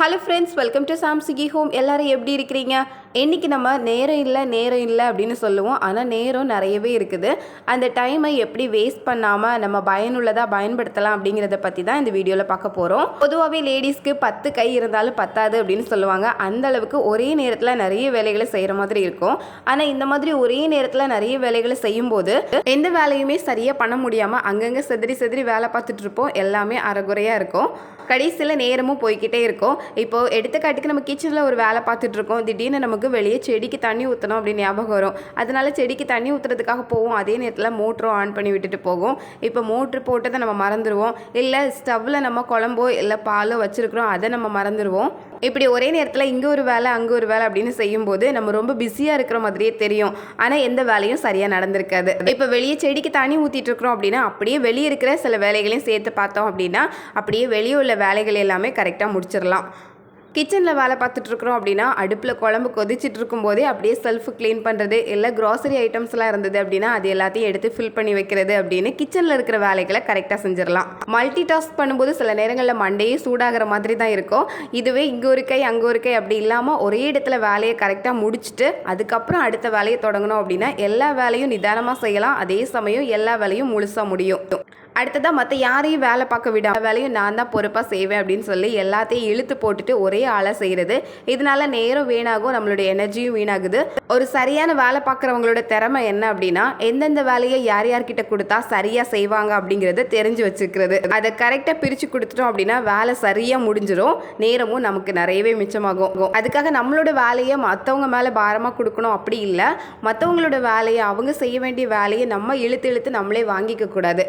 Hello friends welcome to சாம்சிகி home எல்லாரும் எப்படி இருக்கிறீங்க? இன்றைக்கி நம்ம நேரம் இல்லை நேரம் இல்லை அப்படின்னு சொல்லுவோம். ஆனால் நேரம் நிறையவே இருக்குது. அந்த டைமை எப்படி வேஸ்ட் பண்ணாமல் நம்ம பயனுள்ளதாக பயன்படுத்தலாம் அப்படிங்கிறத பற்றி தான் இந்த வீடியோவில் பார்க்க போகிறோம் பொதுவாகவே லேடிஸ்க்கு பத்து கை இருந்தாலும் பத்தாது அப்படின்னு சொல்லுவாங்க. அந்த அளவுக்கு ஒரே நேரத்தில் நிறைய வேலைகளை செய்கிற மாதிரி இருக்கும். ஆனால் இந்த மாதிரி ஒரே நேரத்தில் நிறைய வேலைகளை செய்யும்போது எந்த வேலையுமே சரியாக பண்ண முடியாமல் அங்கங்கே செதறி செதறி வேலை பார்த்துட்டு இருப்போம். எல்லாமே அறகுறையாக இருக்கும். கடைசியில் நேரமும் போய்க்கிட்டே இருக்கும். இப்போது எடுத்துக்காட்டுக்கு நம்ம கிச்சனில் ஒரு வேலை பார்த்துட்டு இருக்கோம். திடீர்னு நமக்கு வெளியே செடிக்கு தண்ணி ஊற்றணும் அப்படின்னு ஞாபகம் வரும். அதனால செடிக்கு தண்ணி ஊற்றுறதுக்காக போவோம். அதே நேரத்தில் மோட்டரும் ஆன் பண்ணி விட்டுட்டு போகும். இப்போ மோட்ரு போட்டதை நம்ம மறந்துடுவோம் இல்லை ஸ்டவ்வில் நம்ம குழம்போ இல்லை பாலோ வச்சுருக்குறோம் அதை நம்ம மறந்துடுவோம் இப்படி ஒரே நேரத்தில் இங்கே ஒரு வேலை அங்கே ஒரு வேலை அப்படின்னு செய்யும்போது நம்ம ரொம்ப பிஸியாக இருக்கிற மாதிரியே தெரியும். ஆனால் எந்த வேலையும் சரியாக நடந்திருக்காது. இப்போ வெளியே செடிக்கு தண்ணி ஊற்றிட்டு இருக்கிறோம் அப்படின்னா அப்படியே வெளியே இருக்கிற சில வேலைகளையும் சேர்த்து பார்த்தோம் அப்படின்னா அப்படியே வெளியே உள்ள வேலைகள் எல்லாமே கரெக்டாக முடிச்சிடலாம் கிச்சனில் வேலை பார்த்துட்ருக்குறோம் அப்படின்னா அடுப்பில் குழம்பு கொதிச்சிட்டு இருக்கும்போதே அப்படியே செல்ஃப் க்ளீன் பண்ணுறது இல்லை க்ராசரி ஐட்டம்ஸ்லாம் இருந்தது அப்படின்னா அது எல்லாத்தையும் எடுத்து ஃபில் பண்ணி வைக்கிறது அப்படின்னு கிச்சனில் இருக்கிற வேலைகளை கரெக்டாக செஞ்சிடலாம். மல்டி டாஸ்க் பண்ணும்போது சில நேரங்களில் மண்டையே சூடாகிற மாதிரி தான் இருக்கும். இதுவே இங்கே ஒரு கை அங்கே ஒரு கை அப்படி இல்லாமல் ஒரே இடத்துல வேலையை கரெக்டாக முடிச்சுட்டு அதுக்கப்புறம் அடுத்த வேலையை தொடங்கணும் அப்படின்னா எல்லா வேலையும் நிதானமாக செய்யலாம். அதே சமயம் எல்லா வேலையும் முழுசாக முடியும். அடுத்ததாக மற்ற யாரையும் வேலை பார்க்க விட வேலையும் நான் தான் பொறுப்பாக செய்வேன் அப்படின்னு சொல்லி எல்லாத்தையும் இழுத்து போட்டுட்டு ஒரே ஆளாக செய்கிறது இதனால நேரம் வீணாகும் நம்மளுடைய எனர்ஜியும் வீணாகுது. ஒரு சரியான வேலை பார்க்குறவங்களோட திறமை என்ன அப்படின்னா எந்தெந்த வேலையை யார் யார்கிட்ட கொடுத்தா சரியாக செய்வாங்க அப்படிங்கிறத தெரிஞ்சு வச்சுக்கிறது. அதை கரெக்டாக பிரித்து கொடுத்துட்டோம் அப்படின்னா வேலை சரியாக முடிஞ்சிடும் நேரமும் நமக்கு நிறையவே மிச்சமாகும். அதுக்காக நம்மளோட வேலையை மற்றவங்க மேலே பாரமாக கொடுக்கணும் அப்படி இல்லை. மற்றவங்களோட வேலையை அவங்க செய்ய வேண்டிய வேலையை நம்ம இழுத்து இழுத்து நம்மளே வாங்கிக்க கூடாது.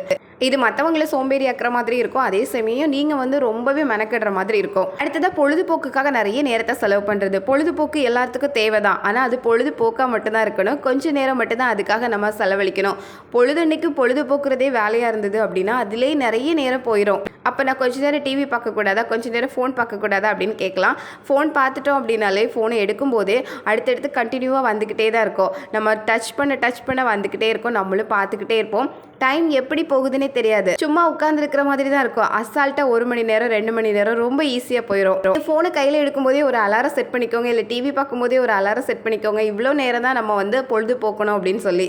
இது மற்றவங்கள சோம்பேறி ஆக்குற மாதிரி இருக்கும். அதே சமயம் நீங்கள் வந்து ரொம்பவே மெனக்கிடுற மாதிரி இருக்கும். அடுத்ததாக பொழுதுபோக்குக்காக நிறைய நேரத்தை செலவு பண்ணுறது பொழுதுபோக்கு எல்லாத்துக்கும் தேவை தான் ஆனால் அது பொழுதுபோக்காக மட்டும்தான் இருக்கணும். கொஞ்ச நேரம் மட்டும்தான் அதுக்காக நம்ம செலவழிக்கணும். பொழுதன்னைக்கு பொழுதுபோக்குறதே வேலையாக இருந்தது அப்படின்னா அதிலே நிறைய நேரம் போயிடும் அப்போ நான் கொஞ்ச நேரம் டிவி பார்க்கக்கூடாதா? கொஞ்ச நேரம் ஃபோன் பார்க்கக்கூடாதா? அப்படின்னு கேட்கலாம். ஃபோன் பார்த்துட்டோம் அப்படின்னாலே ஃபோனை எடுக்கும்போதே அடுத்தடுத்து கண்டினியூவாக வந்துக்கிட்டே தான் இருக்கும். நம்ம டச் பண்ண டச் பண்ண வந்துக்கிட்டே இருக்கும். நம்மளும் பார்த்துக்கிட்டே இருப்போம். டைம் எப்படி போகுதுன்னே தெரியாது. சும்மா உட்காந்துருக்கிற மாதிரி தான் இருக்கும் அசால்ட்டாக ஒரு மணி நேரம் ரெண்டு மணி நேரம் ரொம்ப ஈஸியாக போயிடும் ஃபோனை கையில் எடுக்கும்போதே ஒரு அலாரம் செட் பண்ணிக்கோங்க. இல்லை டிவி பார்க்கும்போதே ஒரு அலாரம் செட் பண்ணிக்கோங்க. இவ்வளோ நேரம் தான் நம்ம வந்து பொழுது போக்கணும் அப்படின்னு சொல்லி.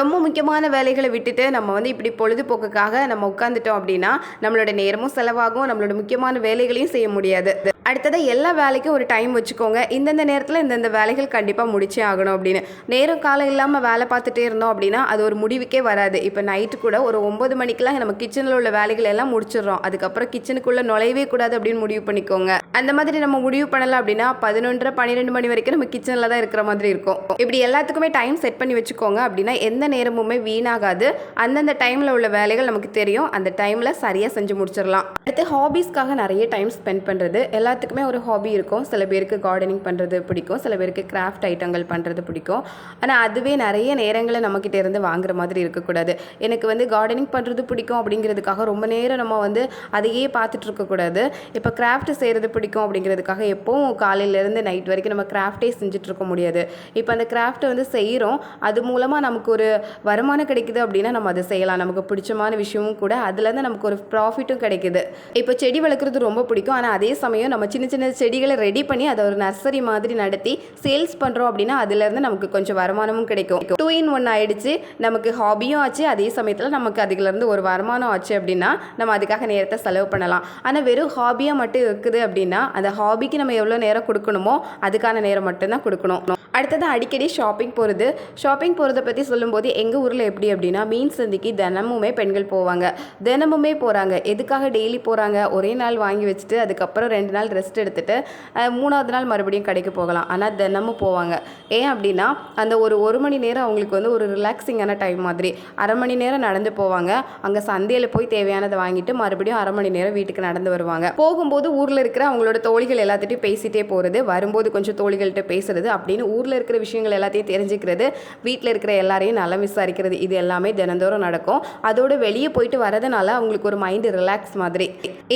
ரொம்ப முக்கியமான வேலைகளை விட்டுட்டு நம்ம வந்து இப்படி பொழுதுபோக்குக்காக நம்ம உட்காந்துட்டோம் அப்படின்னா நம்மளோட நேரமும் செலவாகும். நம்மளோட முக்கியமான வேலைகளையும் செய்ய முடியாது. அடுத்ததாக எல்லா வேலைக்கும் ஒரு டைம் வச்சுக்கோங்க. இந்தந்த நேரத்தில் இந்தந்த வேலைகள் கண்டிப்பாக முடிச்சே ஆகணும் அப்படின்னு. நேரம் காலம் இல்லாமல் வேலை பார்த்துட்டே இருந்தோம் அப்படின்னா அது ஒரு முடிவுக்கே வராது. இப்போ நைட்டு கூட ஒரு ஒம்பது மணிக்கெலாம் நம்ம கிச்சனில் உள்ள வேலைகள் எல்லாம் முடிச்சிடுறோம். அதுக்கப்புறம் கிச்சனுக்குள்ளே நுழையவே கூடாது அப்படின்னு முடிவு பண்ணிக்கோங்க. அந்த மாதிரி நம்ம முடிவு பண்ணலாம் அப்படின்னா பதினொன்றரை பன்னிரெண்டு மணி வரைக்கும் நம்ம கிச்சனில் தான் இருக்கிற மாதிரி இருக்கும். இப்படி எல்லாத்துக்குமே டைம் செட் பண்ணி வச்சுக்கோங்க அப்படின்னா எந்த நேரமுமே வீணாகாது. அந்தந்த டைமில் உள்ள வேலைகள் நமக்கு தெரியும். அந்த டைமில் சரியாக செஞ்சு முடிச்சிடலாம். அடுத்து ஹாபீஸ்க்காக நிறைய டைம் ஸ்பெண்ட் பண்ணுறது எல்லாத்துக்குமே ஒரு ஹாபி இருக்கும். சில பேருக்கு கார்டனிங் பண்ணுறது பிடிக்கும். சில பேருக்கு கிராஃப்ட் ஐட்டங்கள் பண்ணுறது பிடிக்கும். ஆனால் அதுவே நிறைய நேரங்களை நம்மக்கிட்ட இருந்து வாங்குற மாதிரி இருக்கக்கூடாது. எனக்கு வந்து கார்டனிங் பண்ணுறது பிடிக்கும் அப்படிங்கிறதுக்காக ரொம்ப நேரம் நம்ம வந்து அதையே பார்த்துட்டு இருக்கக்கூடாது. இப்போ கிராஃப்ட் செய்கிறது பிடிக்கும் அப்படிங்கிறதுக்காக எப்போவும் காலையிலேருந்து நைட் வரைக்கும் நம்ம கிராஃப்டே செஞ்சுட்டு இருக்க முடியாது. இப்போ அந்த கிராஃப்ட்டை வந்து செய்கிறோம் அது மூலமாக நமக்கு ஒரு வருமானம் கிடைக்குது அப்படின்னா நம்ம அதை செய்யலாம். நமக்கு பிடிச்சமான விஷயமும் கூட அதுலேருந்து நமக்கு ஒரு ப்ராஃபிட்டும் கிடைக்குது. இப்போ செடி வளர்க்குறது ரொம்ப பிடிக்கும். ஆனால் அதே சமயம் நம்ம சின்ன சின்ன செடிகளை ரெடி பண்ணி அதை ஒரு நர்சரி மாதிரி நடத்தி சேல்ஸ் பண்ணுறோம் அப்படின்னா அதுலேருந்து நமக்கு கொஞ்சம் வருமானமும் கிடைக்கும். டூ இன் ஒன் ஆயிடுச்சு. நமக்கு ஹாபியும் ஆச்சு. அதே சமயத்தில் நமக்கு அதுலேருந்து ஒரு வருமானம் ஆச்சு அப்படின்னா நம்ம அதுக்காக நேரத்தை செலவு பண்ணலாம். ஆனால் வெறும் ஹாபியாக மட்டும் இருக்குது அப்படின்னா அந்த ஹாபிக்கு நம்ம எவ்வளோ நேரம் கொடுக்கணுமோ அதுக்கான நேரம் மட்டும்தான் கொடுக்கணும். அடுத்தது அடிக்கடி ஷாப்பிங் போகிறது ஷாப்பிங் போகிறத பற்றி சொல்லும்போது எங்கள் ஊரில் எப்படி அப்படின்னா மீன் சந்தைக்கு தினமுமே பெண்கள் போவாங்க. தினமுமே போகிறாங்க எதுக்காக டெய்லி போகிறாங்க ஒரே நாள் வாங்கி வச்சுட்டு அதுக்கப்புறம் ரெண்டு நாள் ரெஸ்ட் எடுத்துகிட்டு மூணாவது நாள் மறுபடியும் கடைக்கு போகலாம். ஆனால் தினமும் போவாங்க. ஏன் அப்படின்னா அந்த ஒரு ஒரு மணி நேரம் அவங்களுக்கு வந்து ஒரு ரிலாக்ஸிங்கான டைம் மாதிரி. அரை மணி நேரம் நடந்து போவாங்க. அங்கே சந்தையில் போய் தேவையானதை வாங்கிட்டு மறுபடியும் அரை மணி நேரம் வீட்டுக்கு நடந்து வருவாங்க. போகும்போது ஊரில் இருக்கிற அவங்களோட தோழிகள் எல்லாத்திட்டையும் பேசிகிட்டே போகிறது வரும்போது கொஞ்சம் தோழிகள்கிட்ட பேசுறது அப்படின்னு ஊர் ஊரில் இருக்கிற விஷயங்கள் எல்லாத்தையும் தெரிஞ்சுக்கிறது வீட்டில் இருக்கிற எல்லாரையும் நல்லா விசாரிக்கிறது இது எல்லாமே தினந்தோறும் நடக்கும். அதோட வெளியே போயிட்டு வரதுனால அவங்களுக்கு ஒரு மைண்டு ரிலாக்ஸ் மாதிரி.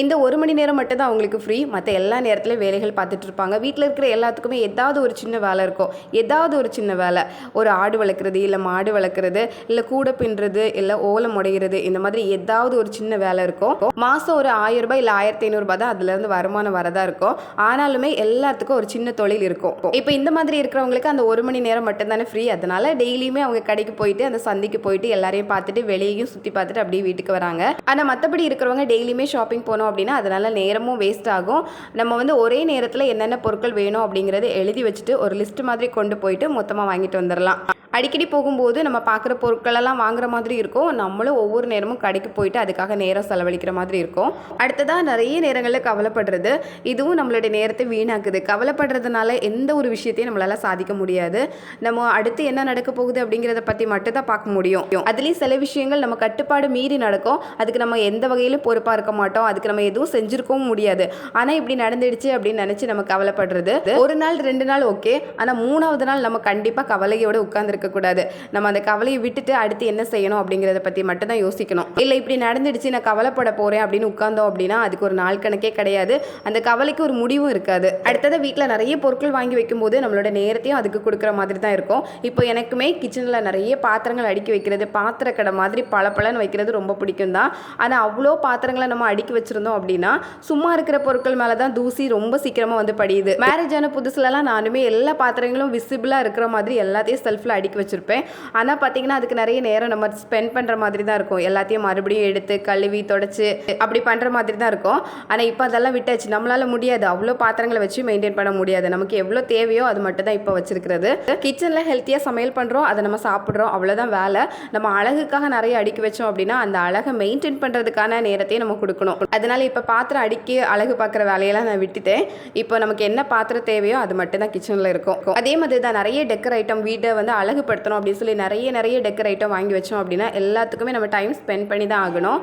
இந்த ஒரு மணி நேரம் மட்டும் தான் அவங்களுக்கு ஃப்ரீ மற்ற எல்லா நேரத்துலையும் வேலைகள் பார்த்துட்டு இருப்பாங்க. வீட்டில் இருக்கிற எல்லாத்துக்குமே ஏதாவது ஒரு சின்ன வேலை இருக்கும். ஏதாவது ஒரு சின்ன வேலை. ஒரு ஆடு வளர்க்குறது இல்லை மாடு வளர்க்குறது இல்லை கூடை பின்னுறது இல்லை ஓலம் உடைகிறது இந்த மாதிரி ஏதாவது ஒரு சின்ன வேலை இருக்கும். மாதம் ஒரு ஆயிரம் ரூபாய் இல்லை ஆயிரத்தி ஐநூறுரூபா தான் அதுலேருந்து வருமானம் வரதா இருக்கும். ஆனாலுமே எல்லாத்துக்கும் ஒரு சின்ன தொழில் இருக்கும். இப்போ இந்த மாதிரி அவங்களுக்கு அந்த ஒரு மணி நேரம் மட்டும்தானே ஃப்ரீ அதனால டெய்லியுமே அவங்க கடைக்கு போயிட்டு அந்த சந்தைக்கு போயிட்டு எல்லாரையும் பார்த்துட்டு வெளியேயும் சுற்றி பார்த்துட்டு அப்படியே வீட்டுக்கு வராங்க. ஆனால் மற்றபடி இருக்கிறவங்க டெய்லியுமே ஷாப்பிங் போனோம் அப்படின்னா அதனால நேரமும் வேஸ்ட் ஆகும். நம்ம வந்து ஒரே நேரத்தில் என்னென்ன பொருட்கள் வேணும் அப்படிங்கிறத எழுதி வச்சுட்டு ஒரு லிஸ்ட் மாதிரி கொண்டு போயிட்டு மொத்தமாக வாங்கிட்டு வந்துடலாம் அடிக்கடி போகும்போது நம்ம பார்க்குற பொருட்களெல்லாம் வாங்குற மாதிரி இருக்கும். நம்மளும் ஒவ்வொரு நேரமும் கடைக்கு போயிட்டு அதுக்காக நேரம் செலவழிக்கிற மாதிரி இருக்கும். அடுத்ததாக நிறைய நேரங்களில் கவலைப்படுறது. இதுவும் நம்மளுடைய நேரத்தை வீணாக்குது. கவலைப்படுறதுனால எந்த ஒரு விஷயத்தையும் நம்மளால சாதிக்க முடியாது. நம்ம அடுத்து என்ன நடக்க போகுது அப்படிங்கிறத பற்றி மட்டும் தான் பார்க்க முடியும். அதுலேயும் சில விஷயங்கள் நம்ம கட்டுப்பாடு மீறி நடக்கும். அதுக்கு நம்ம எந்த வகையிலும் பொறுப்பாக இருக்க மாட்டோம். அதுக்கு நம்ம எதுவும் செஞ்சுருக்கவும் முடியாது. ஆனால் இப்படி நடந்துடுச்சு அப்படின்னு நினச்சி நம்ம கவலைப்படுறது. ஒரு நாள் ரெண்டு நாள் ஓகே. ஆனால் மூணாவது நாள் நம்ம கண்டிப்பாக கவலையோடு உட்கார்ந்து இருக்கக்கூடாது. நம்ம அந்த கவலையை விட்டுட்டு அடுத்து என்ன செய்யணும் அப்படிங்கிறத பற்றி மட்டும் தான் யோசிக்கணும். இல்லை இப்படி நடந்துடுச்சு நான் கவலைப்பட போகிறேன் அப்படின்னு உட்கார்ந்தோம் அப்படின்னா அதுக்கு ஒரு நாள் கணக்கே கிடையாது. அந்த கவலைக்கு ஒரு முடிவும் இருக்காது. அடுத்தது வீட்டில் நிறைய பொருட்கள் வாங்கி வைக்கும்போது நம்மளோட நேரத்தையும் அதுக்கு கொடுக்குற மாதிரி தான் இருக்கும். இப்போ எனக்குமே கிச்சனில் நிறைய பாத்திரங்கள் அடுக்கி வைக்கிறது பாத்திர கடை மாதிரி பளபளன்னு வைக்கிறது ரொம்ப பிடிக்கும் தான் ஆனால் அவ்வளோ பாத்திரங்களை நம்ம அடுக்கி வச்சுருந்தோம் அப்படின்னா சும்மா இருக்கிற பொருட்கள் மேலே தான் தூசி ரொம்ப சீக்கிரமாக வந்து படியுது. மேரேஜ் ஆன புதுசுலலாம் நானுமே எல்லா பாத்திரங்களும் விசிபிளாக இருக்கிற மாதிரி எல்லாத்தையும் செல்ஃபில் அடுக்கி வச்சுருப்பேன். ஆனால் பார்த்தீங்கன்னா அதுக்கு நிறைய நேரம் நம்ம ஸ்பெண்ட் பண்ணுற மாதிரி தான் இருக்கும். எல்லாத்தையும் மறுபடியும் எடுத்து கழுவி தொடச்சி அப்படி பண்ணுற மாதிரி தான் இருக்கும். ஆனால் இப்போ அதெல்லாம் விட்டாச்சு. நம்மளால் முடியாது. அவ்வளோ பாத்திரங்களை வச்சு மெயின்டைன் பண்ண முடியாது. நமக்கு எவ்வளோ தேவையோ அது மட்டும் தான் இப்போ வச்சுருக்கிறது. கிச்சனில் ஹெல்த்தியாக சமையல் பண்ணுறோம் அதை நம்ம சாப்பிட்றோம். அவ்வளோதான் வேலை. நம்ம அழகுக்காக நிறைய அடுக்கி வச்சோம் அப்படின்னா அந்த அழகை மெயின்டைன் பண்ணுறதுக்கான நேரத்தையும் நம்ம கொடுக்கணும். அதனால இப்போ பாத்திரம் அடுக்கி அழகு பார்க்குற வேலையெல்லாம் நான் விட்டுட்டேன். இப்போ நமக்கு என்ன பாத்திரம் தேவையோ அது மட்டும் தான் கிச்சனில் இருக்கும். அதே மாதிரி தான் நிறைய டெக்கர் ஐட்டம் வீட்டை வந்து அழகுபடுத்தணும் அப்படின்னு சொல்லி நிறைய நிறைய டெக்கரேட்டும் வாங்கி வச்சோம் அப்படின்னா எல்லாத்துக்குமே நம்ம டைம் ஸ்பெண்ட் பண்ணி தான் ஆகணும்.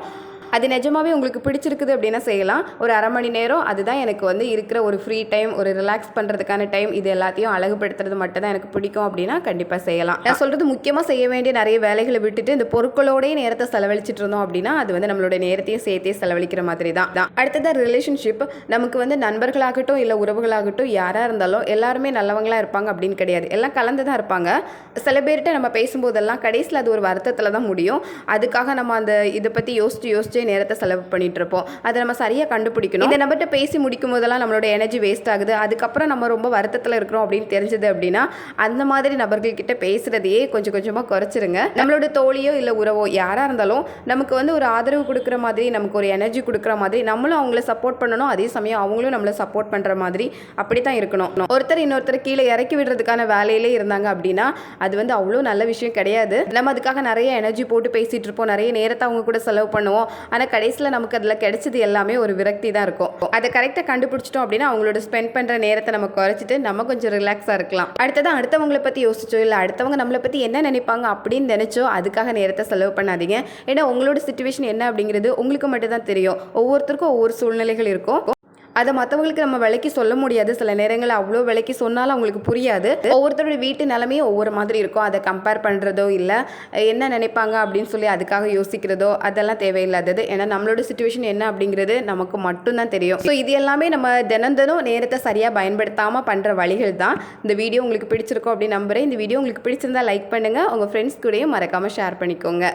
அது நிஜமாவே உங்களுக்கு பிடிச்சிருக்குது அப்படின்னா செய்யலாம். ஒரு அரை மணி நேரம் அதுதான் எனக்கு வந்து இருக்கிற ஒரு ஃப்ரீ டைம் ஒரு ரிலாக்ஸ் பண்ணுறதுக்கான டைம் இது எல்லாத்தையும் அழகுபடுத்துறது மட்டும் தான் எனக்கு பிடிக்கும் அப்படின்னா கண்டிப்பாக செய்யலாம். நான் சொல்கிறது முக்கியமாக செய்ய வேண்டிய நிறைய வேலைகளை விட்டுட்டு இந்த பொருட்களோடய நேரத்தை செலவழிச்சிட்டு இருந்தோம் அப்படின்னா அது வந்து நம்மளோட நேரத்தையும் சேர்த்தே செலவழிக்கிற மாதிரி தான். தான் அடுத்ததாக ரிலேஷன்ஷிப் நமக்கு வந்து நண்பர்களாகட்டும் இல்லை உறவுகளாகட்டும் யாராக இருந்தாலும் எல்லாருமே நல்லவங்களாக இருப்பாங்க அப்படின்னு கிடையாது. எல்லாம் கலந்து தான் இருப்பாங்க. சில பேர்கிட்ட நம்ம பேசும்போதெல்லாம் கடைசியில் அது ஒரு வருத்தத்தில் தான் முடியும். அதுக்காக நம்ம அந்த இதை பற்றி யோசிச்சு யோசிச்சே நேரத்தை செலவு பண்ணிட்டு இருப்போம் அதை நம்ம சரியாக கண்டுபிடிக்கணும். இந்த நம்பர்கிட்ட பேசி முடிக்கும் போதெல்லாம் நம்மளோட எனர்ஜி வேஸ்ட் ஆகுது. அதுக்கப்புறம் நம்ம ரொம்ப வருத்தத்தில் இருக்கிறோம் அப்படின்னு தெரிஞ்சது அப்படின்னா அந்த மாதிரி நபர்கள்கிட்ட பேசுகிறதையே பேசுறதையே கொஞ்சம் கொஞ்சமாக குறைச்சிருங்க. நம்மளோட தோழியோ இல்லை உறவோ யாராக இருந்தாலும் நமக்கு வந்து ஒரு ஆதரவு கொடுக்குற மாதிரி நமக்கு ஒரு எனர்ஜி கொடுக்குற மாதிரி நம்மளும் அவங்கள சப்போர்ட் பண்ணணும். அதே சமயம் அவங்களும் நம்மளை சப்போர்ட் பண்ணுற மாதிரி அப்படி தான் இருக்கணும். ஒருத்தர் இன்னொருத்தர் கீழே இறக்கி விடுறதுக்கான வேலையிலே இருந்தாங்க அப்படின்னா அது வந்து அவ்வளோ நல்ல விஷயம் கிடையாது. நம்ம அதுக்காக நிறைய எனர்ஜி போட்டு பேசிகிட்டு இருப்போம். நிறைய நேரத்தை அவங்க கூட செலவு பண்ணுவோம். ஆனால் கடைசியில் நமக்கு அதில் கிடைச்சது எல்லாமே ஒரு விரக்தி தான் இருக்கும். அதை கரெக்டாக கண்டுபிடிச்சிட்டோம் அப்படின்னா அவங்களோட ஸ்பெண்ட் பண்ணுற நேரத்தை நம்ம குறைச்சிட்டு நம்ம கொஞ்சம் ரிலாக்ஸாக இருக்கலாம். அடுத்ததான் அடுத்தவங்களை பற்றி யோசிச்சோ இல்லை அடுத்தவங்க நம்மளை பற்றி என்ன நினைப்பாங்க அப்படின்னு நினச்சோ அதுக்காக நேரத்தை செலவு பண்ணாதீங்க. ஏன்னா உங்களோட சுச்சுவேஷன் என்ன அப்படிங்கிறது உங்களுக்கு மட்டும் தான் தெரியும். ஒவ்வொருத்தருக்கும் ஒவ்வொரு சூழ்நிலைகள் இருக்கும். அதை மற்றவங்களுக்கு நம்ம விலைக்கு சொல்ல முடியாது. சில நேரங்களில் அவ்வளோ விலைக்கு சொன்னாலும் அவங்களுக்கு புரியாது. ஒவ்வொருத்தருடைய வீட்டு நிலமையும் ஒவ்வொரு மாதிரி இருக்கும். அதை கம்பேர் பண்ணுறதோ இல்லை என்ன நினைப்பாங்க அப்படின்னு சொல்லி அதுக்காக யோசிக்கிறதோ அதெல்லாம் தேவையில்லாதது. ஏன்னா நம்மளோட சுச்சுவேஷன் என்ன அப்படிங்கிறது நமக்கு மட்டும்தான் தெரியும். ஸோ இது எல்லாமே நம்ம தினந்தனும் நேரத்தை சரியாக பயன்படுத்தாமல் பண்ணுற வழிகள் தான். இந்த வீடியோ உங்களுக்கு பிடிச்சிருக்கோம் அப்படின்னு நம்புகிறேன் இந்த வீடியோ உங்களுக்கு பிடிச்சிருந்தா லைக் பண்ணுங்கள் உங்கள் ஃப்ரெண்ட்ஸ் கூடயும் மறக்காமல் ஷேர் பண்ணிக்கோங்க.